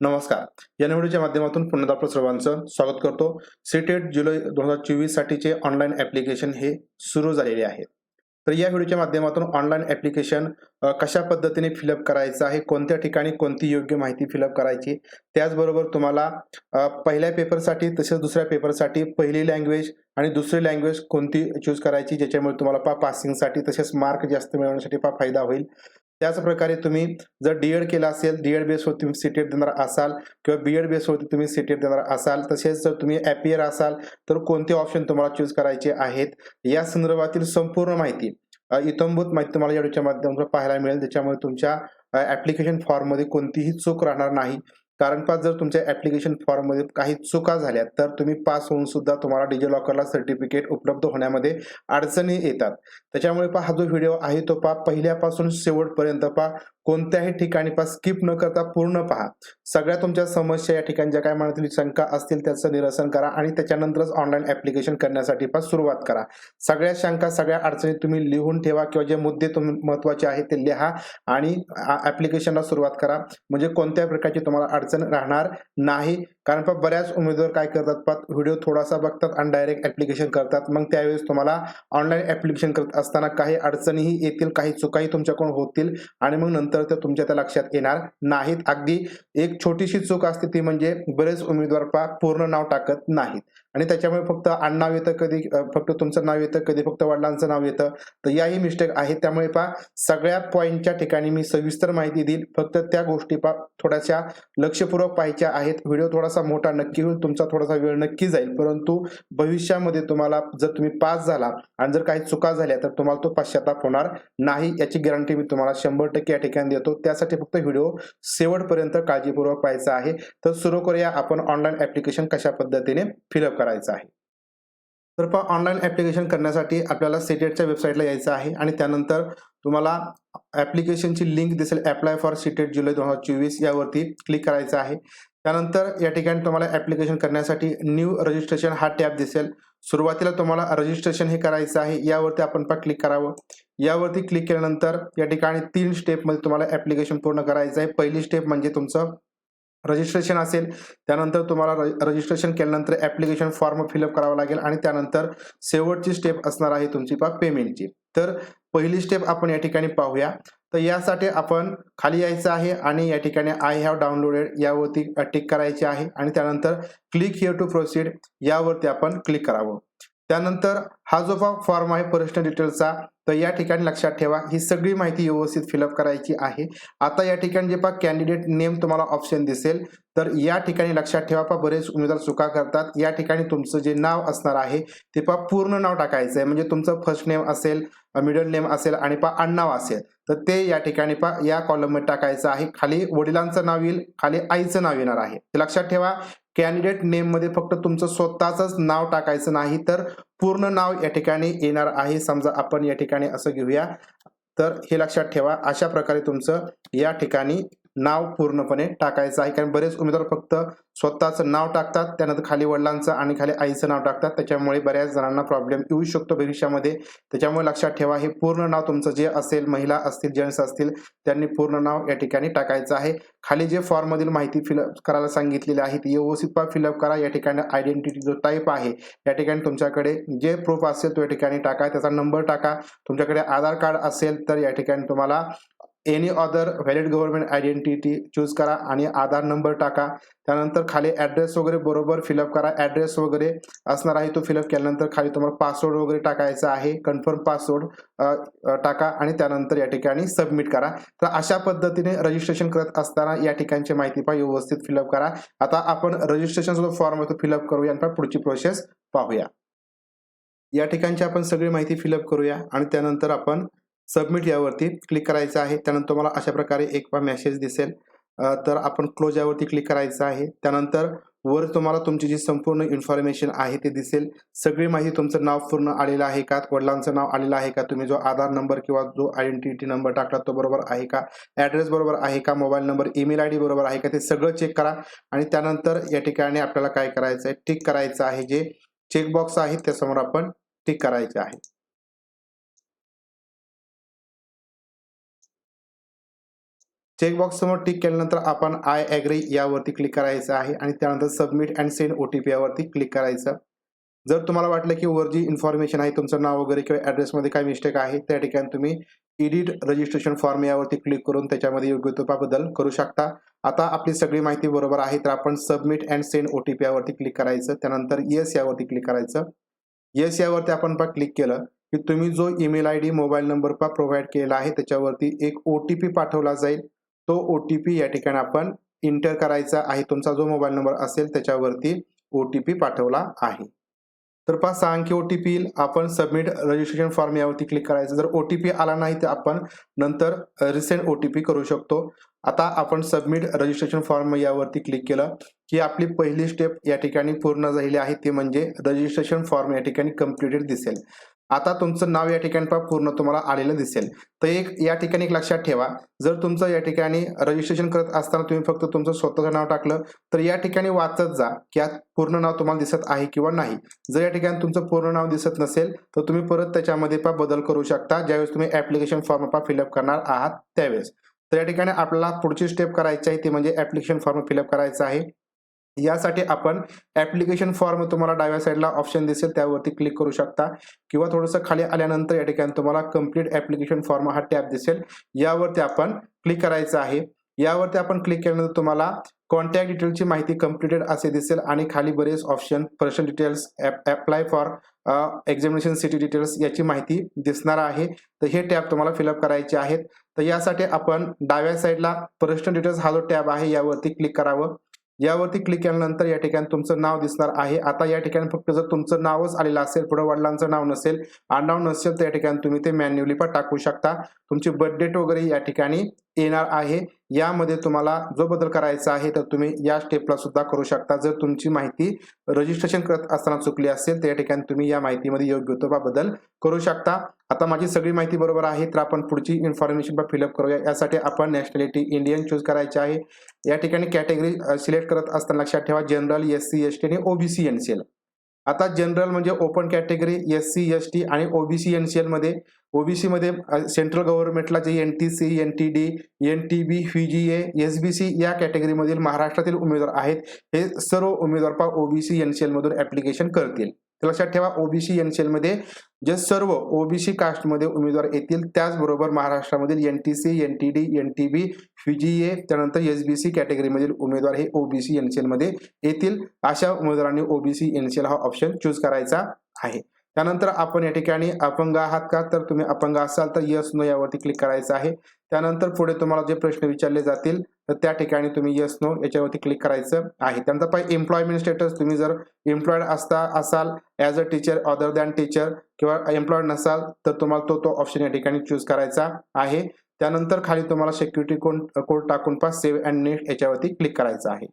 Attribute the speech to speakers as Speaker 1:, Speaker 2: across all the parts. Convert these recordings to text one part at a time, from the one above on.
Speaker 1: नमस्कार. या निवडीच्या माध्यमातून पुन्हा आपलं सर्वांचं स्वागत करतो. सीटेट जुलै दोन हजार चोवीस साठीचे ऑनलाईन ऍप्लिकेशन हे सुरू झालेले आहे. तर या व्हिडिओच्या माध्यमातून ऑनलाईन ऍप्लिकेशन कशा पद्धतीने फिलअप करायचं आहे कोणत्या ठिकाणी कोणती योग्य माहिती फिलअप करायची त्याचबरोबर तुम्हाला पहिल्या पेपरसाठी तसेच दुसऱ्या पेपरसाठी पहिली लँग्वेज आणि दुसरी लँग्वेज कोणती चूज करायची ज्याच्यामुळे तुम्हाला पा पासिंगसाठी तसेच मार्क जास्त मिळवण्यासाठी पा फायदा होईल. त्याच प्रकारे तुम्ही जर डी एड केला असेल डी एड बेसवर तुम्ही सीटेट देणार असाल किंवा बी एड बेसवरती तुम्ही सीटेट देणार असाल तसेच जर तुम्ही ॲपियर असाल तर कोणते ऑप्शन तुम्हाला चूज करायचे आहेत? या संदर्भातील संपूर्ण माहिती इतंभूत माहिती तुम्हाला या व्हिडिओच्या माध्यमातून पाहायला मिळेल. त्याच्यामुळे तुमच्या ॲप्लिकेशन फॉर्ममध्ये कोणतीही चूक राहणार नाही. कारण पास जर तुमच्या ॲप्लिकेशन फॉर्ममध्ये काही चुका झाल्या तर तुम्ही पास होऊन सुद्धा तुम्हाला डिजिलॉकरला सर्टिफिकेट उपलब्ध होण्यामध्ये अडचणी येतात. त्याच्यामुळे पहा हा जो व्हिडिओ आहे तो पहा पहिल्यापासून शेवटपर्यंत पहा. कोणत्याही ठिकाणी पहा स्किप न करता पूर्ण पहा. सगळ्या तुमच्या समस्या या ठिकाणी ज्या काय मनातील शंका असतील त्याचं निरसन करा आणि त्याच्यानंतरच ऑनलाईन ऍप्लिकेशन करण्यासाठी पहा सुरुवात करा. सगळ्या शंका सगळ्या अडचणी तुम्ही लिहून ठेवा किंवा जे मुद्दे तुम्ही महत्त्वाचे आहेत ते लिहा आणि ऍप्लिकेशनला सुरुवात करा. म्हणजे कोणत्याही प्रकारची तुम्हाला अडचण राहणार नाही. कारण पहा बऱ्याच उमेदवार काय करतात पहा व्हिडिओ थोडासा बघतात आणि डायरेक्ट ऍप्लिकेशन करतात. मग त्यावेळेस तुम्हाला ऑनलाईन ऍप्लिकेशन करत असताना काही अडचणीही येतील काही चुकाही तुमच्याकडून होतील आणि मग नंतर ते तुमच्या त्या लक्षात येणार नाहीत. अगदी एक छोटीशी चूक असते ती म्हणजे बरेच उमेदवार पहा पूर्ण नाव टाकत नाहीत. आणि त्याच्यामुळे फक्त आडनाव येतं कधी फक्त तुमचं नाव येतं कधी फक्त वडिलांचं नाव येतं. तर याही मिस्टेक आहेत. त्यामुळे पहा सगळ्या पॉईंटच्या ठिकाणी मी सविस्तर माहिती देईल. फक्त त्या गोष्टी पा थोड्याशा लक्ष लक्षपूर्वक पाहायच्या आहेत. व्हिडिओ थोडासा मोठा नक्की होईल तुमचा थोडासा वेळ नक्की जाईल. परंतु भविष्यामध्ये तुम्हाला जर तुम्ही पास झाला आणि जर काही चुका झाल्या तर तुम्हाला तो पश्चाताप होणार नाही. याची गॅरंटी मी तुम्हाला शंभर टक्के या ठिकाणी देतो. त्यासाठी फक्त व्हिडिओ शेवटपर्यंत काळजीपूर्वक पाहायचा आहे. तर सुरू करूया. आपण ऑनलाईन ऍप्लिकेशन कशा पद्धतीने फिलअप करायचं आहे? तर पहा ऑनलाईन ऍप्लिकेशन करण्यासाठी आपल्याला सेटेटच्या वेबसाईटला यायचं आहे आणि त्यानंतर तुम्हाला ऍप्लिकेशनची लिंक दिसेल अप्लाय फॉर सीटेट जुलै दोन हजार चोवीस यावरती क्लिक करायचं आहे. त्यानंतर या ठिकाणी तुम्हाला ऍप्लिकेशन करण्यासाठी न्यू रजिस्ट्रेशन हा टॅब दिसेल. सुरुवातीला तुम्हाला रजिस्ट्रेशन हे करायचं आहे यावरती आपण पण क्लिक करावं. यावरती क्लिक केल्यानंतर या ठिकाणी तीन स्टेपमध्ये तुम्हाला ऍप्लिकेशन पूर्ण करायचं आहे. पहिली स्टेप म्हणजे तुमचं रजिस्ट्रेशन असेल त्यानंतर तुम्हाला रजिस्ट्रेशन केल्यानंतर ऍप्लिकेशन फॉर्म फिलअप करावा लागेल आणि त्यानंतर शेवटची स्टेप असणार आहे तुमची पा पेमेंटची तर पहिली स्टेप आपण या ठिकाणी पाहूया. तर यासाठी आपण खाली यायचं आहे आणि या ठिकाणी आय हॅव डाउनलोडेड यावरती टिक करायचे आहे आणि त्यानंतर क्लिक हिअर टू प्रोसीड यावरती आपण क्लिक करावं. त्यानंतर हा जो फॉर्म आहे पर्सनल डिटेल्सचा तर या ठिकाणी लक्षात ठेवा ही सगळी माहिती व्यवस्थित फिलअप करायची आहे. आता या ठिकाणी जे पा कॅन्डिडेट नेम तुम्हाला ऑप्शन दिसेल. तर या ठिकाणी लक्षात ठेवा पा बरेच उमेदवार चुका करतात. या ठिकाणी तुमचं जे नाव असणार आहे ते पा पूर्ण नाव टाकायचं आहे म्हणजे तुमचं फर्स्ट नेम असेल मिडल नेम असेल आणि पा आडनाव असेल. तर ते या ठिकाणी पा या कॉलममध्ये टाकायचं आहे. खाली वडिलांचं नाव येईल खाली आईचं नाव येणार आहे. ते लक्षात ठेवा कॅन्डिडेट नेममध्ये फक्त तुमचं स्वतःच नाव टाकायचं नाही तर पूर्ण नाव या ठिकाणी येणार आहे. समजा आपण या ठिकाणी असं घेऊया. तर हे लक्षात ठेवा अशा प्रकारे तुमचं या ठिकाणी नाव पूर्णपणे टाकायचं आहे. कारण बरेच उमेदवार फक्त स्वतःचं नाव टाकतात त्यानंतर खाली वडिलांचं आणि खाली आईचं नाव टाकतात. त्याच्यामुळे बऱ्याच जणांना प्रॉब्लेम येऊ शकतो भविष्यामध्ये. त्याच्यामुळे लक्षात ठेवा हे पूर्ण नाव तुमचं जे असेल महिला असतील जेंट्स असतील त्यांनी पूर्ण नाव या ठिकाणी टाकायचं आहे. खाली जे फॉर्ममधील माहिती फिलअप करायला सांगितलेली आहे ती व्यवस्थित फिलअप करा. या ठिकाणी आयडेंटिटी जो टाईप आहे या ठिकाणी तुमच्याकडे जे प्रूफ असेल तो या ठिकाणी टाका. त्याचा नंबर टाका. तुमच्याकडे आधार कार्ड असेल तर या ठिकाणी तुम्हाला any other valid government identity choose करा आणि आधार नंबर टाका. त्यानंतर खाली ॲड्रेस वगैरे बरोबर फिलअप करा. ॲड्रेस वगैरे असणार आहे तो फिलअप केल्यानंतर खाली तुम्हाला पासवर्ड वगैरे टाकायचा आहे. कन्फर्म पासवर्ड टाका आणि त्यानंतर या ठिकाणी सबमिट करा. तर अशा पद्धतीने रजिस्ट्रेशन करत असताना या ठिकाणची माहिती पहा व्यवस्थित फिलअप करा. आता आपण रजिस्ट्रेशन जो फॉर्म आहे तो फिलअप करूया आणि पुढची प्रोसेस पाहूया. या ठिकाणची आपण सगळी माहिती फिलअप करूया आणि त्यानंतर आपण सबमिट यावरती क्लिक करायचं आहे. त्यानंतर तुम्हाला अशा प्रकारे एक मेसेज दिसेल. तर आपण क्लोज यावरती क्लिक करायचं आहे. त्यानंतर वर तुम्हाला तुमची जी संपूर्ण इन्फॉर्मेशन आहे ते दिसेल. सगळी माहिती तुमचं नाव पूर्ण आलेलं आहे का? वडिलांचं नाव आलेलं आहे का? तुम्ही जो आधार नंबर किंवा जो आयडेंटिटी नंबर टाकला तो बरोबर आहे का? ॲड्रेस बरोबर आहे का? Mobile number email I D बरोबर आहे का? ते सगळं चेक करा. आणि त्यानंतर या ठिकाणी आपल्याला काय करायचं आहे टिक करायचं आहे. जे चेकबॉक्स आहे त्यासमोर आपण टिक करायचे आहे. चेकबॉक्स समोर टिक केल्यानंतर आपण आय ॲग्री यावरती क्लिक करायचं आहे आणि त्यानंतर submit and send O T P यावरती क्लिक करायचं. जर तुम्हाला वाटलं की वर जी इन्फॉर्मेशन आहे तुमचं नाव वगैरे किंवा ॲड्रेसमध्ये काय मिस्टेक आहे त्या ठिकाणी तुम्ही एडिट रजिस्ट्रेशन फॉर्म यावरती क्लिक करून त्याच्यामध्ये योग्य तो बदल करू शकता. आता आपली सगळी माहिती बरोबर आहे तर आपण submit and send O T P यावरती क्लिक करायचं. त्यानंतर येस यावरती क्लिक करायचं. येस यावरती आपण पा क्लिक केलं की तुम्ही जो email I D mobile number पा प्रोव्हाइड केलेला आहे त्याच्यावरती एक ओ टी पी पाठवला जाईल. तो ओ टी पी या ठिकाणी आपण इंटर करायचा आहे. तुमचा जो मोबाईल नंबर असेल त्याच्यावरती ओ टी पी पाठवला आहे. तर पहा सहा अंकी ओ टी पी येईल. आपण सबमिट रजिस्ट्रेशन फॉर्म यावरती क्लिक करायचं. जर ओ टी पी आला नाही तर आपण नंतर रिसेंट ओ टी पी करू शकतो. आता आपण सबमिट रजिस्ट्रेशन फॉर्म यावरती क्लिक केलं की आपली पहिली स्टेप या ठिकाणी पूर्ण झालेली आहे. ती म्हणजे रजिस्ट्रेशन फॉर्म या ठिकाणी कम्प्लिटेड दिसेल. आता तुमचं नाव या ठिकाणी पहा पूर्ण तुम्हाला आलेलं दिसेल. तर एक या ठिकाणी एक लक्षात ठेवा जर तुमचं या ठिकाणी रजिस्ट्रेशन करत असताना तुम्ही फक्त तुमचं स्वतःचं नाव टाकलं तर या ठिकाणी वाचत जा की आज पूर्ण नाव तुम्हाला दिसत आहे किंवा नाही. जर या ठिकाणी तुमचं पूर्ण नाव दिसत नसेल तर तुम्ही परत त्याच्यामध्ये पा बदल करू शकता. ज्यावेळेस तुम्ही ऍप्लिकेशन फॉर्म पा फिलअप करणार आहात त्यावेळेस. तर या ठिकाणी आपल्याला पुढची स्टेप करायची आहे ती म्हणजे ऍप्लिकेशन फॉर्म फिलअप करायचं आहे. यासाठी आपण ऍप्लिकेशन फॉर्म तुम्हाला डाव्या साईडला ऑप्शन दिसेल त्यावरती क्लिक करू शकता. किंवा थोडंसं खाली आल्यानंतर या ठिकाणी तुम्हाला कंप्लीट ऍप्लिकेशन फॉर्म हा टॅब दिसेल. यावरती आपण क्लिक करायचं आहे. यावरती आपण क्लिक केल्यानंतर तुम्हाला कॉन्टॅक्ट डिटेलची माहिती कम्प्लिटेड असे दिसेल आणि खाली बरेच option person details apply for examination city details याची माहिती दिसणार आहे. तर हे टॅब तुम्हाला फिलअप करायचे आहेत. तर यासाठी आपण डाव्या साईडला पर्सनल डिटेल्स हा जो टॅब आहे यावरती क्लिक करावं. यावरती क्लिक केल्यानंतर या ठिकाणी तुमचं नाव दिसणार आहे. आता या ठिकाणी फक्त जर तुमचं नावच आलेलं असेल पुढे वडिलांचं नाव नसेल आडनाव नसेल तर या ठिकाणी तुम्ही ते मॅन्युअली पण टाकू शकता. तुमची बर्थडेट वगैरे या ठिकाणी येणार आहे. यामध्ये तुम्हाला जो बदल करायचा आहे तर तुम्ही या स्टेपला सुद्धा करू शकता. जर तुमची माहिती रजिस्ट्रेशन करत असताना चुकली असेल तर या ठिकाणी तुम्ही या माहितीमध्ये योग्य तो बा बदल करू शकता. आता माझी सगळी माहिती बरोबर आहे तर आपण पुढची इन्फॉर्मेशन फिलअप करूया. यासाठी आपण नॅशनॅलिटी इंडियन चूज करायचे आहे. या ठिकाणी कॅटेगरी सिलेक्ट करत असताना लक्षात ठेवा general S C S T आणि ओबीसी एन सी एल आता जनरल म्हणजे open category S C S T आणि ओबीसी एन सी एलमध्ये मध्ये ओबीसी मध्ये सेंट्रल गव्हर्नमेंटला जे N T C N T D N T B V A S B C या कॅटेगरीमधील महाराष्ट्रातील उमेदवार आहेत. हे सर्व उमेदवार पा ओबीसी एन सी एलमधून ऍप्लिकेशन करतील. तर लक्षात ठेवा ओबीसी एन सी एलमध्ये जे सर्व ओबीसी कास्टमध्ये उमेदवार येतील त्याचबरोबर महाराष्ट्रामधील N T C N T D N T B A त्यानंतर एस बी सी कॅटेगरीमधील उमेदवार हे ओबीसी एन सी एलमध्ये येतील. अशा उमेदवारांनी ओबीसी एन सी एल हा ऑप्शन चूज करायचा आहे. त्यानंतर आपण या ठिकाणी अपंग आहात का? तर तुम्ही अपंग असाल तर यस नो यावरती क्लिक करायचं आहे. त्यानंतर पुढे तुम्हाला जे प्रश्न विचारले जातील तर त्या ठिकाणी तुम्ही यस नो याच्यावरती क्लिक करायचं आहे. त्यानंतर पाहिजे एम्प्लॉयमेंट स्टेटस तुम्ही जर एम्प्लॉयड असता असाल as a teacher other than teacher किंवा एम्प्लॉयड नसाल तर तुम्हाला तो तो ऑप्शन या ठिकाणी चूज करायचा आहे. त्यानंतर खाली तुम्हाला सिक्युरिटी कोड कोड टाकून पास सेव्ह अँड नेट याच्यावरती क्लिक करायचं आहे.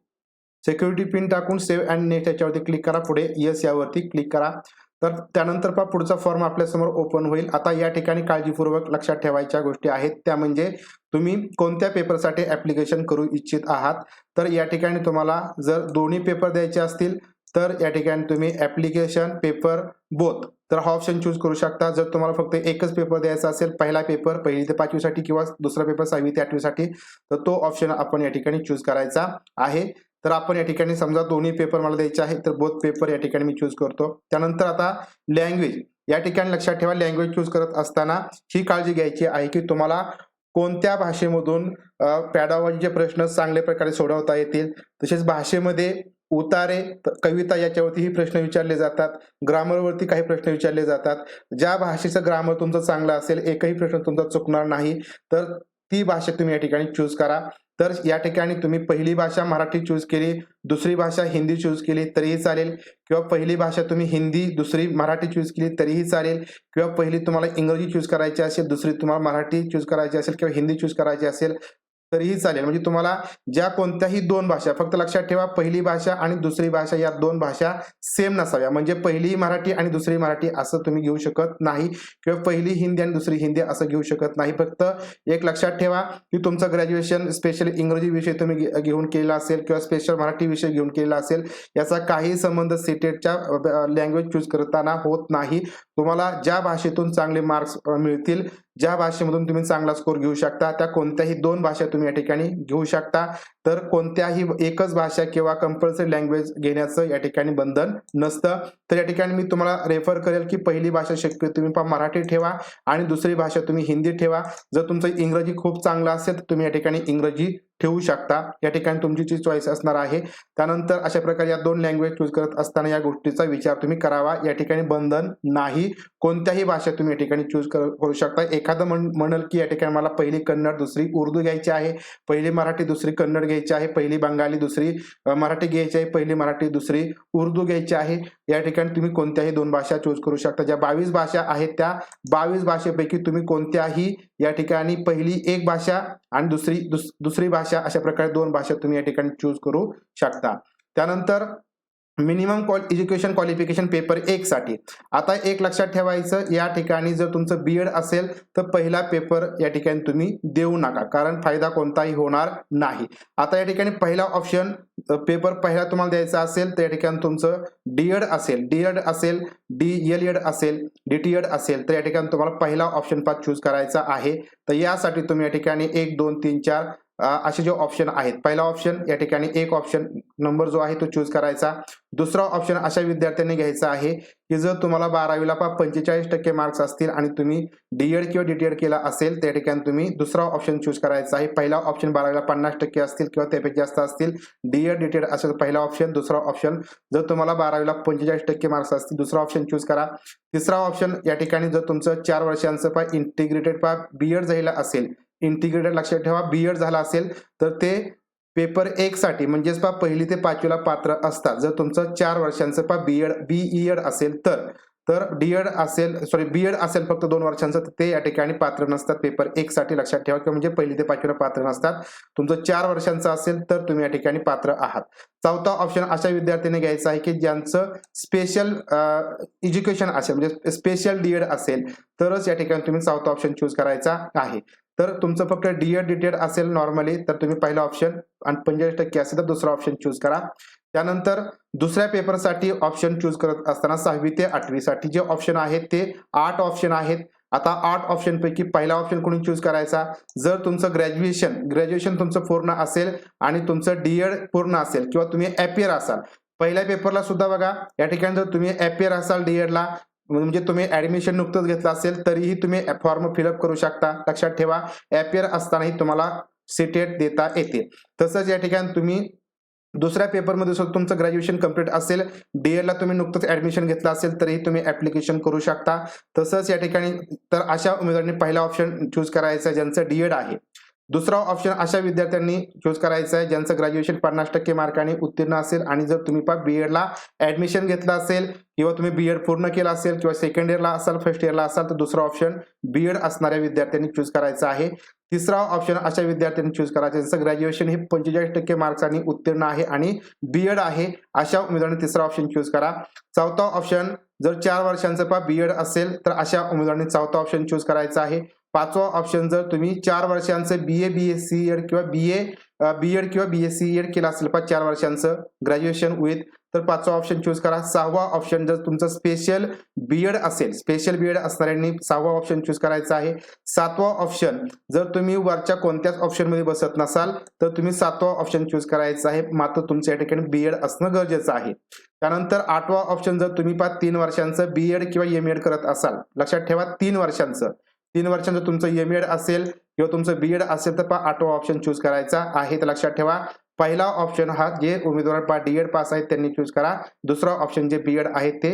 Speaker 1: सिक्युरिटी पिन टाकून सेव्ह अँड नेट याच्यावरती क्लिक करा. पुढे यस यावरती क्लिक करा. तर त्यानंतर पहा पुढचा फॉर्म आपल्यासमोर ओपन होईल. आता या ठिकाणी काळजीपूर्वक लक्षात ठेवायच्या गोष्टी आहेत. त्या म्हणजे तुम्ही कोणत्या पेपरसाठी ऍप्लिकेशन करू इच्छित आहात? तर या ठिकाणी तुम्हाला जर दोन्ही पेपर द्यायचे असतील तर या ठिकाणी तुम्ही ऍप्लिकेशन पेपर बोथ तर हा ऑप्शन चूज करू शकता. जर तुम्हाला फक्त एकच पेपर द्यायचा असेल पहिला पेपर पहिली ते पाचवीसाठी किंवा दुसरा पेपर सहावी ते आठवीसाठी तर तो ऑप्शन आपण या ठिकाणी चूज करायचा आहे. तर आपण या ठिकाणी समजा दोन्ही पेपर मला द्यायचे आहे तर बोथ पेपर या ठिकाणी मी चूज करतो. त्यानंतर आता लँग्वेज या ठिकाणी लक्षात ठेवा लँग्वेज चूज करत असताना ही काळजी घ्यायची आहे की तुम्हाला कोणत्या भाषेमधून पॅडावॉजीचे प्रश्न चांगल्या प्रकारे सोडवता येतील. तसेच भाषेमध्ये उतारे कविता याच्यावरतीही प्रश्न विचारले जातात. ग्रामरवरती काही प्रश्न विचारले जातात. ज्या भाषेचं ग्रामर तुमचं चांगलं असेल एकही प्रश्न तुमचा चुकणार नाही तर ती भाषा तुम्ही या ठिकाणी चूज करा. तर या ठिकाणी तुम्ही पहिली भाषा मराठी चूज केली दुसरी भाषा हिंदी चूज केली तरीही चालेल. किंवा पहिली भाषा तुम्ही हिंदी दुसरी मराठी चूज केली तरीही चालेल. किंवा पहिली तुम्हाला इंग्रजी चूज करायची असेल दुसरी तुम्हाला मराठी चूज करायची असेल किंवा हिंदी चूज करायची असेल तरीही चालेल. म्हणजे तुम्हाला ज्या कोणत्याही दोन भाषा फक्त लक्षात ठेवा पहिली भाषा आणि दुसरी भाषा या दोन भाषा सेम नसाव्या. म्हणजे पहिली मराठी आणि दुसरी मराठी असं तुम्ही घेऊ शकत नाही. किंवा पहिली हिंदी आणि दुसरी हिंदी असं घेऊ शकत नाही. फक्त एक लक्षात ठेवा की तुमचं ग्रॅज्युएशन स्पेशल इंग्रजी विषय तुम्ही घेऊन केलेला असेल किंवा स्पेशल मराठी विषय घेऊन केलेला असेल याचा काही संबंध सीटेटच्या लँग्वेज चूज करताना होत नाही. तुम्हाला ज्या भाषेतून चांगले मार्क्स मिळतील ज्या भाषेमधून तुम्ही चांगला स्कोर घेऊ शकता त्या कोणत्याही दोन भाषा तुम्ही या ठिकाणी घेऊ शकता. तर कोणत्याही एकच भाषा किंवा कंपल्सरी लँग्वेज घेण्याचं या ठिकाणी बंधन नसतं. तर या ठिकाणी मी तुम्हाला रेफर करेल की पहिली भाषा शक्य तुम्ही पहा मराठी ठेवा आणि दुसरी भाषा तुम्ही हिंदी ठेवा. जर तुमचं इंग्रजी खूप चांगलं असेल तर तुम्ही या ठिकाणी इंग्रजी ठेवू शकता. या ठिकाणी तुमची जी चॉईस असणार आहे त्यानंतर अशा प्रकारे या दोन लँग्वेज चूज करत असताना या गोष्टीचा विचार तुम्ही करावा. या ठिकाणी बंधन नाही. कोणत्याही भाषा तुम्ही या ठिकाणी चूज करू शकता. एखादं म्हण म्हणल की या ठिकाणी मला पहिली कन्नड दुसरी उर्दू घ्यायची आहे पहिली मराठी दुसरी कन्नड घ्यायची आहे पहिली बंगाली दुसरी मराठी घ्यायची आहे पहिली मराठी दुसरी उर्दू घ्यायची आहे. या ठिकाणी तुम्ही कोणत्याही दोन भाषा चूज करू शकता. ज्या बावीस भाषा आहेत त्या बावीस भाषेपैकी तुम्ही कोणत्याही या ठिकाणी पहिली एक भाषा आणि दुसरी दुस, दुसरी भाषा अशा प्रकारे दोन भाषा तुम्ही या ठिकाणी चूज करू शकता. त्यानंतर मिनिमम क्वाल एज्युकेशन क्वालिफिकेशन पेपर एक साठी आता एक लक्षात ठेवायचं या ठिकाणी जर तुमचं बी एड असेल तर पहिला पेपर या ठिकाणी तुम्ही देऊ नका कारण फायदा कोणताही होणार नाही. आता या ठिकाणी पहिला ऑप्शन पेपर पहिला तुम्हाला द्यायचा असेल तर या ठिकाणी तुमचं डी एड असेल डी एड असेल डी एल एड असेल डी टी एड असेल तर या ठिकाणी तुम्हाला पहिला ऑप्शन पाच चूज करायचा आहे. तर यासाठी तुम्ही या ठिकाणी एक दोन तीन चार असे जे ऑप्शन आहेत. पहिला ऑप्शन या ठिकाणी एक ऑप्शन नंबर जो आहे तो चूज करायचा. दुसरा ऑप्शन अशा विद्यार्थ्यांनी घ्यायचा आहे की जर तुम्हाला बारावीला पा पंचेचाळीस टक्के मार्क्स असतील आणि तुम्ही डीएड किंवा डीटीएड केला असेल त्या ठिकाणी तुम्ही दुसरा ऑप्शन चूज करायचा आहे. पहिला ऑप्शन बारावीला पन्नास टक्के असतील किंवा त्यापेक्षा जास्त असतील डीएड डीटीएड असेल पहिला ऑप्शन दुसरा ऑप्शन जर तुम्हाला बारावीला पंचेचाळीस टक्के मार्क्स असतील दुसरा ऑप्शन चूज करा. तिसरा ऑप्शन या ठिकाणी जर तुमचं चार वर्षांचं पा इंटिग्रेटेड पा बीएड झालेलं असेल इंटिग्रेटेड लक्षात ठेवा. बीएड झाला असेल तर ते पेपर एक साठी म्हणजेच पा पहिली ते पाचवीला पात्र असतात. जर तुमचं चार वर्षांचं पा बी ईएड असेल तर तर डीएड असेल सॉरी बीएड असेल फक्त दोन वर्षांचं तर ते या ठिकाणी पात्र नसतात. पेपर एक साठी लक्षात ठेवा किंवा म्हणजे पहिली ते पाचवीला पात्र नसतात. तुमचं चार वर्षांचं असेल तर तुम्ही या ठिकाणी पात्र आहात. चौथा ऑप्शन अशा विद्यार्थ्यांनी घ्यायचा आहे की ज्यांचं स्पेशल एज्युकेशन असेल म्हणजे स्पेशल डीएड असेल तरच या ठिकाणी तुम्ही चौथा ऑप्शन चूज करायचा आहे. तर तुमचं फक्त डीएड डीटेड असेल नॉर्मली तर तुम्ही पहिला ऑप्शन आणि पंचेचाळीस टक्के असेल तर दुसरा ऑप्शन चूज करा. त्यानंतर दुसऱ्या पेपरसाठी ऑप्शन चूज करत असताना सहावी ते आठवीसाठी जे ऑप्शन आहेत ते आठ ऑप्शन आहेत. आता आठ ऑप्शन पैकी पहिला ऑप्शन कोणी चूज करायचा? जर तुमचं ग्रॅज्युएशन ग्रॅज्युएशन तुमचं पूर्ण असेल आणि तुमचं डीएड पूर्ण असेल किंवा तुम्ही अपियर असाल. पहिल्या पेपरला सुद्धा बघा या ठिकाणी जर तुम्ही अपियर असाल डीएडला म्हणजे तुम्ही ऍडमिशन नुकतंच घेतलं असेल तरीही तुम्ही फॉर्म फिलअप करू शकता. लक्षात ठेवा एपियर असतानाही तुम्हाला सीटेट देता येते तसंच या ठिकाणी तुम्ही दुसऱ्या पेपरमध्ये सुद्धा तुमचं ग्रॅज्युएशन कंप्लीट असेल डीएडला तुम्ही नुकतंच ऍडमिशन घेतलं असेल तरीही तुम्ही ऍप्लिकेशन करू शकता. तसंच या ठिकाणी तर अशा उमेदवारांनी पहिला ऑप्शन चूज करायचा ज्यांचं डीएड आहे. दुसरा ऑप्शन अशा विद्यार्थ्यांनी चूज करायचा आहे ज्यांचं ग्रॅज्युएशन पन्नास टक्के मार्काने उत्तीर्ण असेल आणि जर तुम्ही पा बीएडला ऍडमिशन घेतलं असेल किंवा तुम्ही बीएड पूर्ण केलं असेल किंवा सेकंड इयरला असाल फर्स्ट इयरला असाल तर दुसरा ऑप्शन बीएड असणाऱ्या विद्यार्थ्यांनी चूज करायचा आहे. तिसरा ऑप्शन अशा विद्यार्थ्यांनी चूज करायचं ज्यांचं ग्रॅज्युएशन हे पंचेचाळीस टक्के मार्क्सांनी उत्तीर्ण आहे आणि बीएड आहे अशा उमेदवारांनी तिसरा ऑप्शन चूज करा. चौथा ऑप्शन जर चार वर्षांचं पा बीएड असेल तर अशा उमेदवारांनी चौथा ऑप्शन चूज करायचा आहे. पाचवा ऑप्शन जर तुम्ही चार वर्षांचं B A B S C Ed किंवा बी ए बी एड किंवा बी एस सी एड केलं असेल पाच चार वर्षांचं ग्रॅज्युएशन विथ तर पाचवा ऑप्शन चूज करा. सहावा ऑप्शन जर तुमचं स्पेशल बीएड असेल स्पेशल बीएड असणाऱ्यांनी सहावा ऑप्शन चूज करायचा आहे. सातवा ऑप्शन जर तुम्ही वरच्या कोणत्याच ऑप्शनमध्ये बसत नसाल तर तुम्ही सातवा ऑप्शन चूज करायचा आहे. मात्र तुमच्या या ठिकाणी बीएड असणं गरजेचं आहे. त्यानंतर आठवा ऑप्शन जर तुम्ही पा तीन वर्षांचं बी एड किंवा एम एड करत असाल लक्षात ठेवा तीन वर्षांचं. तीन वर्षांचं तुमचं एम एड असेल किंवा तुमचं बीएड असेल तर पा आठवा ऑप्शन चूज करायचा आहे तर लक्षात ठेवा. पहिला ऑप्शन हा जे उमेदवार पा डीएड पास आहेत त्यांनी चूज करा. दुसरा ऑप्शन जे बीएड आहे ते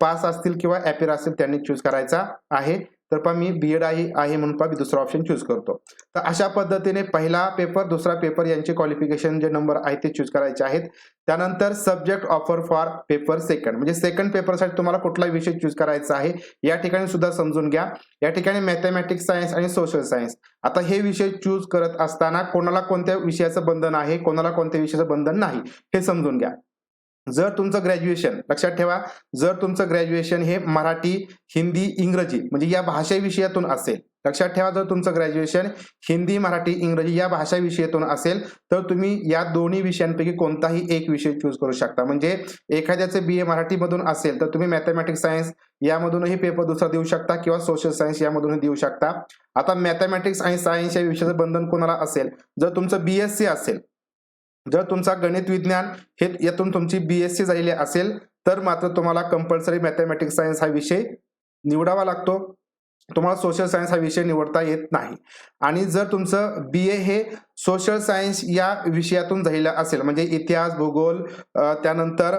Speaker 1: पास असतील किंवा अपियर असतील त्यांनी चूज करायचा आहे. तर पा मी बीएड आहे आहे म्हणून पण मी दुसरा ऑप्शन चूज करतो. तर अशा पद्धतीने पहिला पेपर दुसरा पेपर यांचे क्वालिफिकेशन जे नंबर आहे ते चूज करायचे आहेत. त्यानंतर subject offer for paper second म्हणजे सेकंड पेपरसाठी तुम्हाला कुठला विषय चूज करायचा आहे या ठिकाणी सुद्धा समजून घ्या. या ठिकाणी मॅथमॅटिक्स सायन्स आणि सोशल सायन्स आता हे विषय चूज करत असताना कोणाला कोणत्या विषयाचं बंधन आहे कोणाला कोणत्या विषयाचं बंधन नाही हे समजून घ्या. जर तुमचं ग्रॅज्युएशन लक्षात ठेवा जर तुमचं ग्रॅज्युएशन हे मराठी हिंदी इंग्रजी म्हणजे या भाषा विषयातून असेल. लक्षात ठेवा जर तुमचं ग्रॅज्युएशन हिंदी मराठी इंग्रजी या भाषा विषयातून असेल तर तुम्ही या दोन्ही विषयांपैकी कोणताही एक विषय चूज करू शकता. म्हणजे एखाद्याचं बी ए मराठीमधून असेल तर तुम्ही मॅथमॅटिक्स सायन्स यामधूनही पेपर दुसरा देऊ शकता किंवा सोशल सायन्स यामधूनही देऊ शकता. आता मॅथमॅटिक्स आणि सायन्स या विषयाचं बंधन कोणाला असेल? जर तुमचं बीएससी असेल जर तुमचा गणित विज्ञान हे यातून तुमची बी एस सी झालेली असेल तर मात्र तुम्हाला कंपल्सरी मॅथमॅटिक्स सायन्स हा विषय निवडावा लागतो. तुम्हाला सोशल सायन्स हा विषय निवडता येत नाही. आणि जर तुमचं बी ए हे सोशल सायन्स या विषयातून झालेलं असेल म्हणजे इतिहास भूगोल त्यानंतर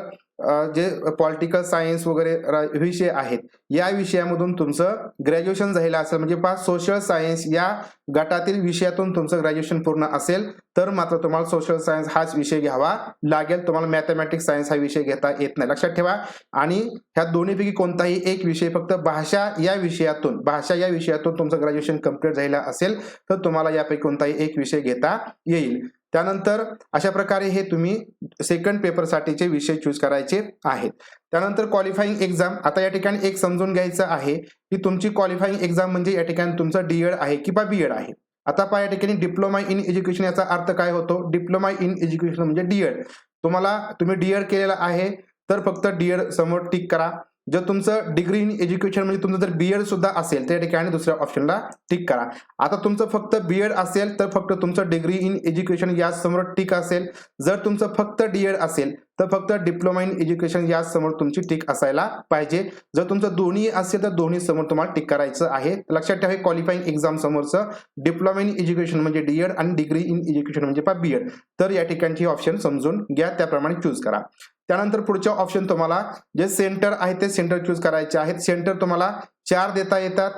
Speaker 1: जे पॉलिटिकल सायन्स वगैरे विषय आहेत या विषयामधून तुमचं ग्रॅज्युएशन झालेलं असेल म्हणजे पाच सोशल सायन्स या गटातील विषयातून तुमचं ग्रॅज्युएशन पूर्ण असेल तर मात्र तुम्हाला सोशल सायन्स हाच विषय घ्यावा लागेल. तुम्हाला मॅथमॅटिक्स सायन्स हा विषय घेता येत नाही. लक्षात ठेवा. आणि ह्या दोन्हीपैकी कोणताही एक विषय फक्त भाषा या विषयातून भाषा या विषयातून तुमचं ग्रॅज्युएशन कंप्लीट झालेलं असेल तर तुम्हाला यापैकी कोणताही एक विषय घेता येईल. त्यानंतर अशा प्रकारे हे तुम्ही सेकंड पेपरसाठीचे विषय चूज करायचे आहेत. त्यानंतर क्वालिफाईंग एक्झाम आता या ठिकाणी एक समजून घ्यायचं आहे की तुमची क्वालिफाईंग एक्झाम म्हणजे या ठिकाणी तुमचं डीएड आहे किंवा बी एड आहे. आता पहा या ठिकाणी डिप्लोमा इन एज्युकेशन याचा अर्थ काय होतो? डिप्लोमा इन एज्युकेशन म्हणजे डीएड तुम्हाला तुम्ही डीएड केलेला आहे तर फक्त डीएड समोर टिक करा. जर तुमचं डिग्री इन एज्युकेशन म्हणजे तुमचं जर बीएड सुद्धा असेल तर या ठिकाणी दुसऱ्या ऑप्शनला टिक करा. आता तुमचं फक्त बीएड असेल तर फक्त तुमचं डिग्री इन एज्युकेशन या समोर टिक असेल. जर तुमचं फक्त डीएड असेल तर फक्त डिप्लोमा इन एज्युकेशन या समोर तुमची टिक असायला पाहिजे. जर तुमचं दोन्ही असेल तर दोन्ही समोर तुम्हाला टिक करायचं आहे. लक्षात ठेवा क्वालिफाईंग एक्झाम समोरचं डिप्लोमा इन एज्युकेशन म्हणजे डीएड आणि डिग्री इन एज्युकेशन म्हणजे पा बीएड तर या ठिकाणची ऑप्शन समजून घ्या त्याप्रमाणे चूज करा. त्यानंतर पुढच्या ऑप्शन तुम्हाला जे सेंटर आहे ते सेंटर चूज करायचे आहेत. सेंटर तुम्हाला चार देता येतात.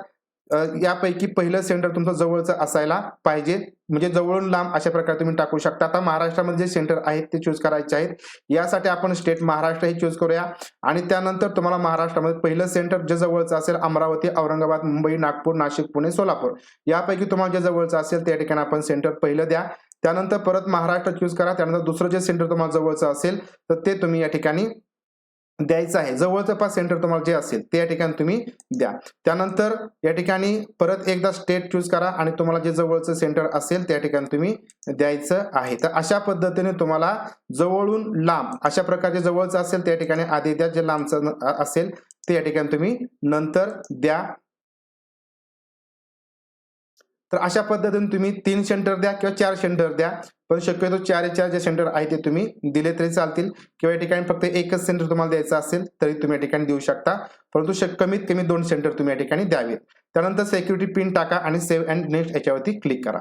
Speaker 1: यापैकी पहिलं सेंटर तुमचं जवळचं असायला पाहिजे. म्हणजे जवळून लांब अशा प्रकारे तुम्ही टाकू शकता. आता महाराष्ट्रामध्ये जे सेंटर आहेत ते चूज करायचे आहेत. यासाठी आपण स्टेट महाराष्ट्र हे चूज करूया. आणि त्यानंतर तुम्हाला महाराष्ट्रामध्ये पहिलं सेंटर जे जवळचं असेल अमरावती औरंगाबाद मुंबई नागपूर नाशिक पुणे सोलापूर. यापैकी तुम्हाला जे जवळचं असेल त्या ठिकाणी आपण सेंटर पहिलं द्या. त्यानंतर परत महाराष्ट्र चूज करा. त्यानंतर दुसरं जे सेंटर तुम्हाला जवळचं असेल तर ते तुम्ही या ठिकाणी द्यायचं आहे. जवळचं पाच सेंटर तुम्हाला जे असेल ते या ठिकाणी तुम्ही द्या. त्यानंतर या ठिकाणी परत एकदा स्टेट चूज करा आणि तुम्हाला जे जवळचं सेंटर असेल त्या ठिकाणी तुम्ही द्यायचं आहे. तर अशा पद्धतीने तुम्हाला जवळून लांब अशा प्रकारचे जवळचं असेल त्या ठिकाणी आधी द्या. जे लांबचं असेल ते या ठिकाणी तुम्ही नंतर द्या. तर अशा पद्धतीने तुम्ही तीन सेंटर द्या किंवा चार सेंटर द्या. पण शक्यतो चार चार जे सेंटर आहे ते तुम्ही दिले तरी चालतील. किंवा या ठिकाणी फक्त एकच सेंटर तुम्हाला द्यायचं असेल तरी तुम्ही या ठिकाणी देऊ शकता. परंतु शक- कमीत कमी दोन सेंटर तुम्ही या ठिकाणी द्यावेत. त्यानंतर सेक्युरिटी पिन टाका आणि सेव्ह अँड नेक्स्ट याच्यावरती क्लिक करा.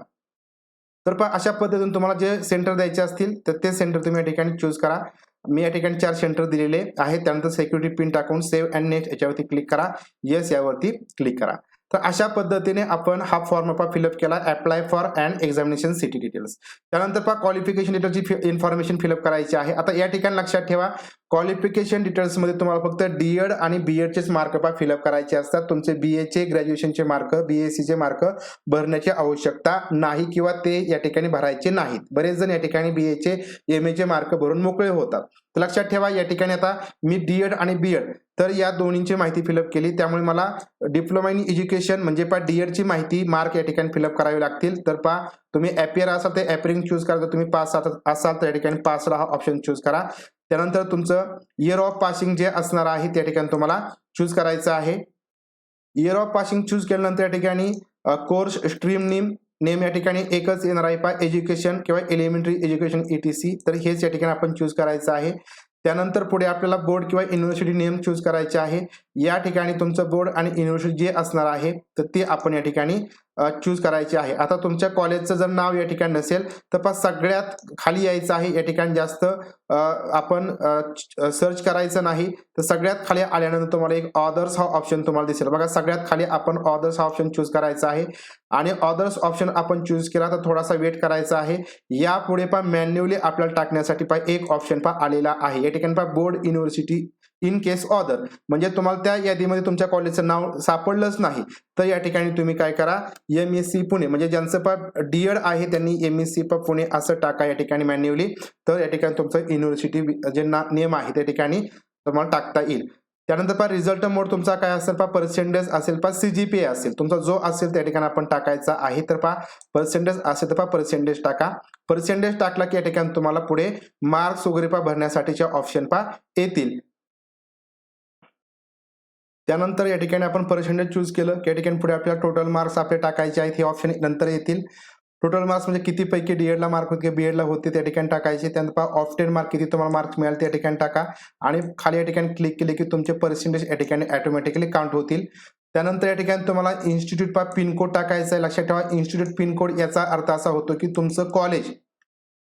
Speaker 1: तर पहा अशा पद्धतीने तुम्हाला जे सेंटर द्यायचे असतील तर ते सेंटर तुम्ही या ठिकाणी चूज करा. मी या ठिकाणी चार सेंटर दिलेले आहेत. त्यानंतर सेक्युरिटी पिन टाकून सेव्ह अँड नेक्स्ट याच्यावरती क्लिक करा. येस यावरती क्लिक करा. तर अशा पद्धतीने आपण हा फॉर्म पहा फिलअप केला apply for and examination city details त्यानंतर पहा क्वालिफिकेशन डिटेलची इन्फॉर्मेशन फिलअप करायची आहे. आता या ठिकाणी लक्षात ठेवा क्वालिफिकेशन डिटेल्समध्ये तुम्हाला फक्त डीएड आणि बीएडचेच मार्क पहा फिलअप करायचे असतात. तुमचे बी एचे ग्रॅज्युएशनचे मार्क बीएससीचे मार्क भरण्याची आवश्यकता नाही किंवा ते या ठिकाणी भरायचे नाहीत. बरेच जण या ठिकाणी बी एचे एम एचे मार्क भरून मोकळे होतात. तर लक्षात ठेवा या ठिकाणी आता मी डीएड आणि बीएड तर या दोन्हींची माहिती फिलअप केली. त्यामुळे मला डिप्लोमा इन एज्युकेशन म्हणजे पहा डीएडची माहिती मार्क या ठिकाणी फिलअप करावी लागतील. तर पहा तुम्ही ॲपियर असाल तर ॲपिरिंग चूज करा. जर तुम्ही पास असाल तर या ठिकाणी पासला हा ऑप्शन चूज करा. त्यानंतर तुमचं इयर ऑफ पासिंग जे असणार आहे त्या ठिकाणी तुम्हाला चूज करायचं आहे. इयर ऑफ पासिंग चूज केल्यानंतर या ठिकाणी कोर्स स्ट्रीम नेम नेम या ठिकाणी एकच येणार आहे पा एज्युकेशन किंवा एलिमेंटरी एज्युकेशन ईटीसी तर हेच या ठिकाणी आपण चूज करायचं आहे. त्यानंतर पुढे आपल्याला बोर्ड किंवा युनिव्हर्सिटी नेम चूज करायचे आहे. या ठिकाणी तुमचं बोर्ड आणि युनिव्हर्सिटी जे असणार आहे तर ते आपण या ठिकाणी चूज करायचे आहे. आता तुमच्या कॉलेजचं जर नाव या ठिकाणी नसेल तर पण सगळ्यात खाली यायचं आहे या ठिकाणी जास्त आपण सर्च करायचं नाही. तर सगळ्यात खाली आल्यानंतर तुम्हाला एक ऑदर्स हा ऑप्शन तुम्हाला दिसेल. बघा सगळ्यात खाली आपण ऑदर्स हा ऑप्शन चूज करायचा आहे. आणि ऑदर्स ऑप्शन आपण चूज केला तर थोडासा वेट करायचा आहे. यापुढे पण मॅन्युअली आपल्याला टाकण्यासाठी पा एक ऑप्शन पहा आलेला आहे. या ठिकाणी पा board university in case other म्हणजे तुम्हाला त्या यादीमध्ये तुमच्या कॉलेजचं नाव सापडलंच नाही. तर या ठिकाणी तुम्ही काय करा एम एस सी पुणे. म्हणजे ज्यांचं पा डीएड आहे त्यांनी एम एस सी पुणे असं टाका या ठिकाणी मॅन्युअली तर या ठिकाणी तुमचं युनिव्हर्सिटी जे ना नेम आहे त्या ठिकाणी तुम्हाला टाकता येईल. त्यानंतर पहा रिझल्ट मोड तुमचा काय असेल पहा पर्सेंटेज असेल पहा सीजीपीए असेल. तुमचा जो असेल त्या ठिकाणी आपण टाकायचा आहे तर पहा पर्सेंटेज असेल तर पहा पर्सेंटेज टाका. पर्सेंटेज टाकला की या ठिकाणी तुम्हाला पुढे मार्क्स वगैरे पहा भरण्यासाठीचे ऑप्शन पहा येतील. त्यानंतर या ठिकाणी आपण पर्सेंटेज चूज केलं. की या ठिकाणी पुढे आपल्याला टोटल मार्क्स आपले टाकायचे आहेत हे ऑप्शन नंतर येतील. टोटल मार्क्स म्हणजे किती पैकी डीएडला मार्क होते बीएडला होते त्या ठिकाणी टाकायचे. त्यानंतर पहा ऑफ टेन मार्क किती तुम्हाला मार्क्स मिळाले त्या ठिकाणी टाका. आणि खाली या ठिकाणी क्लिक केले की तुमचे पर्सेंटेज या ठिकाणी ऑटोमॅटिकली काउंट होतील. त्यानंतर या ठिकाणी तुम्हाला इन्स्टिट्यूट पा पिनकोड टाकायचा आहे. लक्षात ठेवा इन्स्टिट्यूट पिनकोड याचा अर्थ असा होतो की तुमचं कॉलेज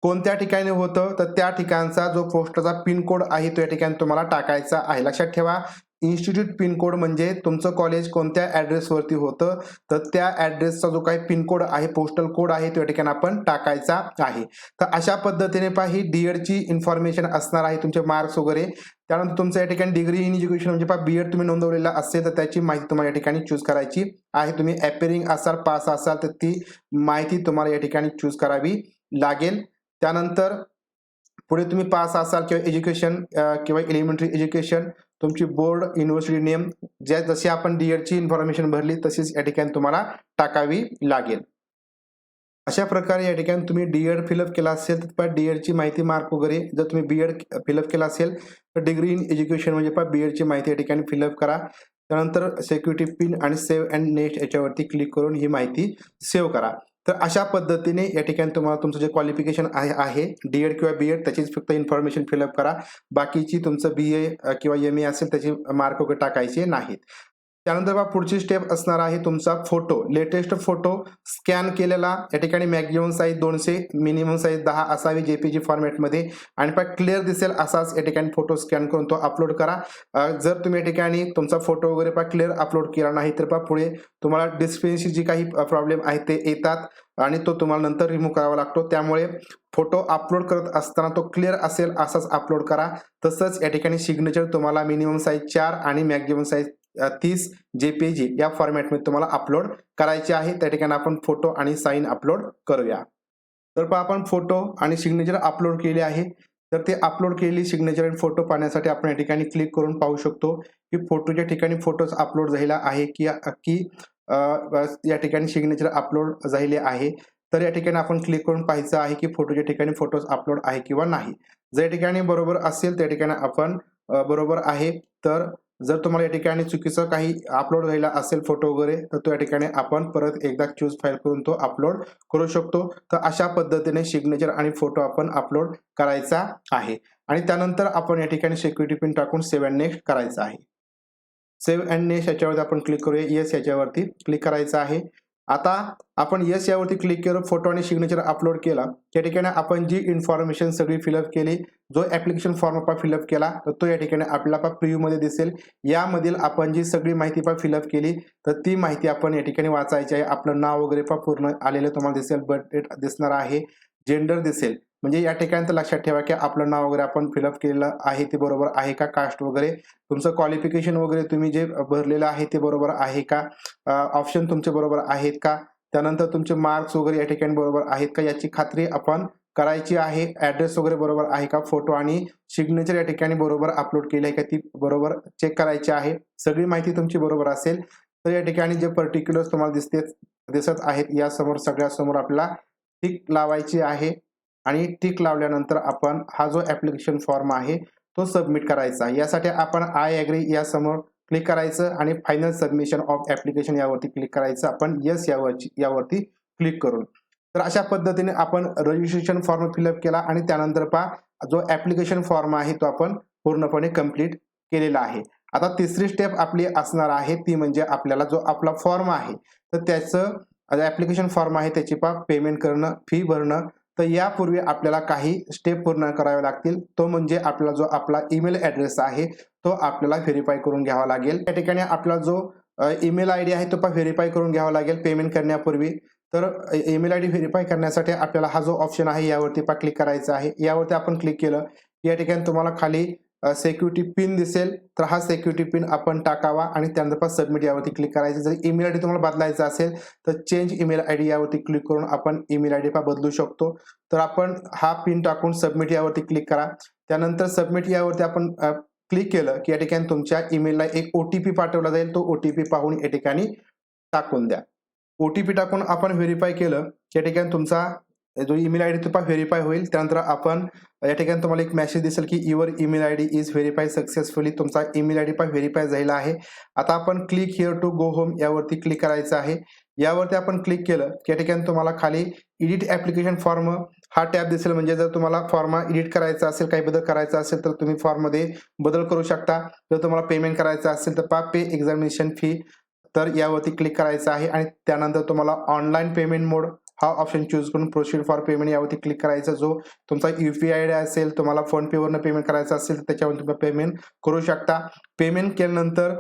Speaker 1: कोणत्या ठिकाणी होतं तर त्या ठिकाणचा जो पोस्टचा पिनकोड आहे तो या ठिकाणी तुम्हाला टाकायचा आहे. लक्षात ठेवा इन्स्टिट्यूट पिनकोड म्हणजे तुमचं कॉलेज कोणत्या ॲड्रेसवरती होतं? तर त्या ॲड्रेसचा जो काही पिनकोड आहे पोस्टल कोड आहे त्या ठिकाणी आपण टाकायचा आहे. तर अशा पद्धतीने पहा ही डीएडची इन्फॉर्मेशन असणार आहे तुमचे मार्क्स वगैरे. त्यानंतर तुमचं या ठिकाणी डिग्री इन एज्युकेशन म्हणजे पहा बीएड तुम्ही नोंदवलेला असेल तर त्याची माहिती तुम्हाला या ठिकाणी चूज करायची आहे. तुम्ही अपेरिंग असाल पास असाल तर ती माहिती तुम्हाला या ठिकाणी चूज करावी लागेल. त्यानंतर पुढे तुम्ही पास असाल किंवा एज्युकेशन किंवा एलिमेंटरी एज्युकेशन तुमची बोर्ड युनिव्हर्सिटी नेम ज्या जशी आपण डीएडची इन्फॉर्मेशन भरली तशीच या ठिकाणी तुम्हाला टाकावी लागेल. अशा प्रकारे या ठिकाणी तुम्ही डीएड फिलअप केला असेल तर डी डीएडची माहिती मार्क वगैरे जर तुम्ही बीएड फिलअप केला असेल तर डिग्री इन एज्युकेशन म्हणजे पहा बीएडची माहिती या ठिकाणी फिलअप करा. त्यानंतर सेक्युरिटी पिन आणि सेव्ह अँड नेक्स्ट याच्यावरती क्लिक करून ही माहिती सेव्ह करा. तर अशा पद्धतीने या ठिकाणी तुम्हाला तुमचं जे क्वालिफिकेशन आहे आहे डी एड किंवा बी एड त्याचीच फक्त इन्फॉर्मेशन फिलअप करा. बाकीची तुमचं बी ए किंवा एम ए असेल त्याचे मार्क वगैरे टाकायचे नाहीत. त्यानंतर बा पुढची स्टेप असणार आहे तुमचा फोटो लेटेस्ट फोटो स्कॅन केलेला. या ठिकाणी मॅक्झिमम साईज दोनशे मिनिमम साईज दहा असावी जेपीजी फॉर्मॅटमध्ये आणि पा क्लिअर दिसेल असाच या ठिकाणी फोटो स्कॅन करून तो अपलोड करा. जर तुम्ही या ठिकाणी तुमचा फोटो वगैरे पा क्लिअर अपलोड केला नाही तर पा पुढे तुम्हाला डिस्प्लेची जी काही प्रॉब्लेम आहे ते येतात. आणि तो तुम्हाला नंतर रिमूव्ह करावा लागतो. त्यामुळे फोटो अपलोड करत असताना तो क्लिअर असेल असाच अपलोड करा. तसंच या ठिकाणी सिग्नेचर तुम्हाला मिनिमम साईज चार आणि मॅक्झिमम साईज तीस जे पी जी या फॉर्मॅटमध्ये तुम्हाला अपलोड करायचे आहे. त्या ठिकाणी आपण फोटो आणि साईन अपलोड करूया. तर पहा आपण फोटो आणि सिग्नेचर अपलोड केले आहे. तर ते अपलोड केलेली सिग्नेचर आणि फोटो पाहण्यासाठी आपण या ठिकाणी क्लिक करून पाहू शकतो की फोटोच्या ठिकाणी फोटोज अपलोड झालेला आहे की की या ठिकाणी सिग्नेचर अपलोड झालेले आहे. तर या ठिकाणी आपण क्लिक करून पाहायचं आहे की फोटोच्या ठिकाणी फोटोज अपलोड आहे किंवा नाही. ज्या ठिकाणी बरोबर असेल त्या ठिकाणी आपण बरोबर आहे. तर जर तुम्हाला या ठिकाणी चुकीचं काही अपलोड झालेला असेल फोटो वगैरे तर तो या ठिकाणी आपण परत एकदा चूज फाईल करून तो अपलोड करू शकतो. तर अशा पद्धतीने सिग्नेचर आणि फोटो आपण अपलोड करायचा आहे. आणि त्यानंतर आपण या ठिकाणी सिक्युरिटी पिन टाकून सेव्ह अँड नेक्स्ट करायचं आहे. सेव्ह अँड नेक्स्ट याच्यावरती आपण क्लिक करूया. येस याच्यावरती क्लिक करायचं आहे. आता आपण येस यावरती क्लिक केलं फोटो आणि सिग्नेचर अपलोड केला. त्या ठिकाणी आपण जी इन्फॉर्मेशन सगळी फिलअप केली जो ॲप्लिकेशन फॉर्म आपण फिलअप केला तर तो या ठिकाणी आपल्याला प्रिव्ह्यू दिसेल. यामधील आपण जी सगळी माहिती पा फिलअप केली तर ती माहिती आपण या ठिकाणी वाचायची आहे. आपलं नाव वगैरे पण पूर्ण आलेलं तुम्हाला दिसेल बर्थ डेट दिसणार आहे जेंडर दिसेल. म्हणजे या ठिकाणी तर लक्षात ठेवा की आपलं नाव वगैरे आपण फिलअप केलेलं आहे ते बरोबर आहे का? कास्ट वगैरे. तुमचं क्वालिफिकेशन वगैरे तुम्ही जे भरलेलं आहे ते बरोबर आहे का? ऑप्शन तुमचे बरोबर आहेत का? त्यानंतर तुमचे मार्क्स वगैरे या ठिकाणी बरोबर आहेत का? याची खात्री आपण करायची आहे. ऍड्रेस वगैरे बरोबर आहे का? फोटो आणि सिग्नेचर या ठिकाणी बरोबर अपलोड केली आहे का? ती बरोबर चेक करायची आहे. सगळी माहिती तुमची बरोबर असेल. तर या ठिकाणी जे पर्टिक्युलर्स तुम्हाला दिसते दिसत आहेत या समोर आपल्याला टिक लावायची आहे. आणि टिक लावल्यानंतर आपण हा जो ऍप्लिकेशन फॉर्म आहे तो सबमिट करायचा. यासाठी आपण आय ॲग्री या समोर क्लिक करायचं आणि फायनल सबमिशन ऑफ ऍप्लिकेशन यावरती क्लिक करायचं. आपण यस यावरची यावरती क्लिक करून. तर अशा पद्धतीने आपण रजिस्ट्रेशन फॉर्म फिलअप केला आणि त्यानंतर पहा जो ऍप्लिकेशन फॉर्म आहे तो आपण पूर्णपणे कंप्लीट केलेला आहे. आता तिसरी स्टेप आपली असणार आहे ती म्हणजे आपल्याला जो आपला फॉर्म आहे तर त्याचं ऍप्लिकेशन फॉर्म आहे त्याची पा पेमेंट करणं फी भरणं तर यापूर्वी आपल्याला काही स्टेप पूर्ण करावे लागतील. तो म्हणजे आपला जो आपला ईमेल ॲड्रेस आहे तो आपल्याला व्हेरीफाय करून घ्यावा लागेल. त्या ठिकाणी आपला जो ईमेल आय डी आहे तो पण व्हेरीफाय करून घ्यावा लागेल पेमेंट करण्यापूर्वी. तर ईमेल आय डी व्हेरीफाय करण्यासाठी आपल्याला हा जो ऑप्शन आहे यावरती पा क्लिक करायचा आहे. यावरती आपण क्लिक केलं. या ठिकाणी तुम्हाला खाली सेक्युरिटी पिन दिसेल तर हा सेक्युरिटी पिन आपण टाकावा आणि त्यानंतर पण सबमिट यावरती क्लिक करायचं. जर ईमेल आय डी तुम्हाला बदलायचा असेल तर चेंज ईमेल आय डी यावरती क्लिक करून आपण ईमेल आय डी पा बदलू शकतो. तर आपण हा पिन टाकून सबमिट यावरती क्लिक करा. त्यानंतर सबमिट यावरती आपण क्लिक केलं की या ठिकाणी तुमच्या ईमेलला एक ओ टी पी पाठवला जाईल. तो ओ टी पी पाहून या ठिकाणी टाकून द्या. ओ टी पी टाकून आपण व्हेरीफाय केलं की या ठिकाणी तुमचा जो ईमेल आय डी तुम्हाला व्हेरीफाय होईल त्यानंतर आपण या ठिकाणी तुम्हाला एक मेसेज दिसेल की your email I D is verify successfully तुमचा ईमेल आय डी पण व्हेरीफाय झालेला आहे. आता आपण click here to go home यावरती क्लिक करायचं आहे. यावरती आपण क्लिक केलं की या ठिकाणी तुम्हाला खाली एडिट ऍप्लिकेशन फॉर्म हा टॅब दिसेल. म्हणजे जर तुम्हाला फॉर्म एडिट करायचा असेल काही बदल करायचा असेल तर तुम्ही फॉर्ममध्ये बदल करू शकता. जर तुम्हाला पेमेंट करायचं असेल तर पा पे एक्झामिनेशन फी तर यावरती क्लिक करायचं आहे. आणि त्यानंतर तुम्हाला ऑनलाईन पेमेंट मोड हा ऑप्शन चूज करून प्रोसीड फॉर पेमेंट यावरती क्लिक करायचा जो तुमचा यू पी आय डी असेल तुम्हाला फोन पेवरनं पेमेंट करायचं असेल तर त्याच्यावर तुम्ही पेमेंट करू शकता. पेमेंट केल्यानंतर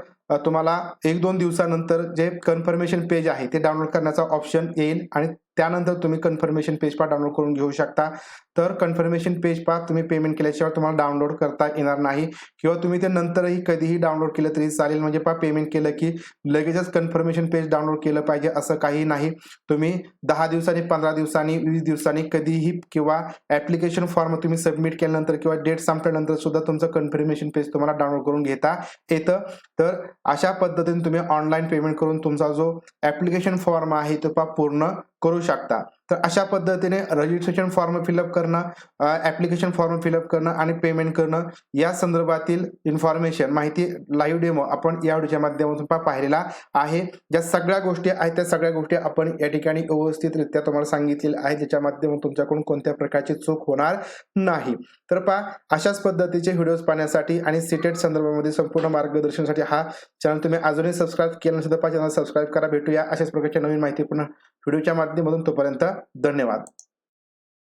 Speaker 1: तुम्हाला एक दोन दिवसानंतर जे कन्फर्मेशन पेज आहे ते डाउनलोड करण्याचा ऑप्शन येईल आणि त्यानंतर तुम्ही कन्फर्मेशन पेज पा डाउनलोड करून घेऊ शकता. तर कन्फर्मेशन पेज पा तुम्ही पेमेंट केल्याशिवाय तुम्हाला डाउनलोड करता येणार नाही. किंवा तुम्ही ते नंतरही कधीही डाउनलोड केलं तरी चालेल. म्हणजे पा पेमेंट केलं की लगेचच कन्फर्मेशन पेज डाउनलोड केलं पाहिजे असं काही नाही. तुम्ही दहा दिवसांनी पंधरा दिवसांनी वीस दिवसांनी कधीही किंवा ऍप्लिकेशन फॉर्म तुम्ही सबमिट केल्यानंतर किंवा डेट संपल्यानंतर सुद्धा तुमचं कन्फर्मेशन पेज तुम्हाला डाउनलोड करून घेता येतं. तर अशा पद्धतीने तुम्ही ऑनलाईन पेमेंट करून तुमचा जो ऍप्लिकेशन फॉर्म आहे तो पा पूर्ण करू शकता. तर अशा पद्धतीने रजिस्ट्रेशन फॉर्म फिलअप करणं ऍप्लिकेशन फॉर्म फिलअप करणं आणि पेमेंट करणं या संदर्भातील इन्फॉर्मेशन माहिती लाईव्ह डेमो आपण या व्हिडिओच्या माध्यमातून पाहिलेला आहे. ज्या सगळ्या गोष्टी आहेत त्या सगळ्या गोष्टी आपण या ठिकाणी व्यवस्थितरित्या तुम्हाला सांगितलेल्या आहेत ज्याच्या माध्यमातून तुमच्याकडून कोणत्या प्रकारची चूक होणार नाही. तर पा अशाच पद्धतीचे व्हिडिओज पाहण्यासाठी आणि सिटेट संदर्भामध्ये संपूर्ण मार्गदर्शनासाठी हा चॅनल तुम्ही अजूनही सबस्क्राईब केला नसेल तर पा चॅनल सबस्क्राईब करा भेटूया. अशाच प्रकारच्या नवीन माहिती पुन्हा व्हिडिओच्या माध्यमातून तोपर्यंत धन्यवाद.